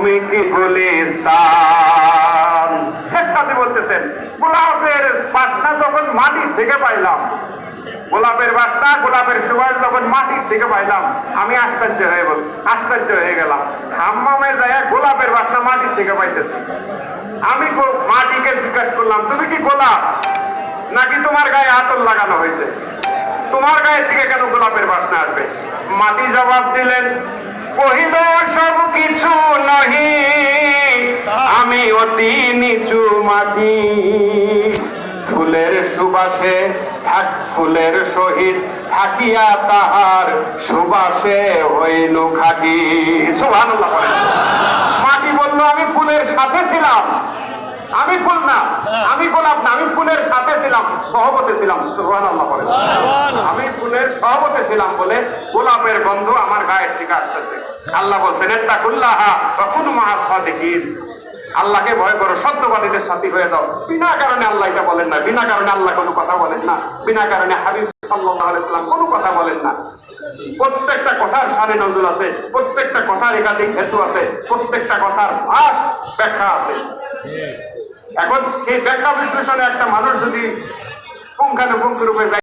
তুমি কি গুলিস্তান সাথী বলতেছেন, গোলাপের বাসনা যখন মাটি থেকে পাইলাম, গোলাপের বাসনা, গোলাপের সুবাস যখন মাটির থেকে পাইলাম, আমি আশ্চর্য হয়ে বল আশ্চর্য হয়ে গেলাম। হাম্মামে যায় গোলাপের বাসনা মাটির থেকে পাইতেছি। আমি মাটিকে জিজ্ঞাসা করলাম, তুমি কি গোলাপ? নাকি তোমার গায়ে আতর লাগানো হয়েছে? তোমার গায়ে থেকে কেন গোলাপের বাসনা আসবে? মাটি জবাব দিলেন কহিল সব কিছু নহি আমি অতি নিচু মাটি। ফুলের সুবাসে ফুলের সহিত থাকিয়া তাহার সুবাসে হইল খাটি। সুবহানাল্লাহ মাটি বলল আমি ফুলের সাথে ছিলাম। আমি ফুল না আমি গোলাপ না আমি ফুলের সাথে ছিলাম সহবতে ছিলাম। সুবহানাল্লাহ। আমি ফুলের সহবতে বলে গোলাপের গন্ধ আমার গায়ের থেকে আসতেছে। আল্লাহ বলছেন এত্তাকুল্লাহা কুনু মাআস সাদিকিন। আল্লাহকে ভয় করো, সত্যবাদীদের সাথী হয়ে যাও। বিনা কারণে আল্লাহ এটা বলেন না। বিনা কারণে আল্লাহ কোনো কথা বলেন না। বিনা কারণে হাবিব সাল্লাম কোনো কথা বলেন না। প্রত্যেকটা কথার সারে নজরুল আছে, প্রত্যেকটা কথার একাধিক হেতু আছে, প্রত্যেকটা কথার ভাষ ব্যাখ্যা আছে। এখন সেই ব্যাখ্যা বিশ্লেষণে একটা মানুষ যদি পুঙ্খানুপুঙ্খ রূপে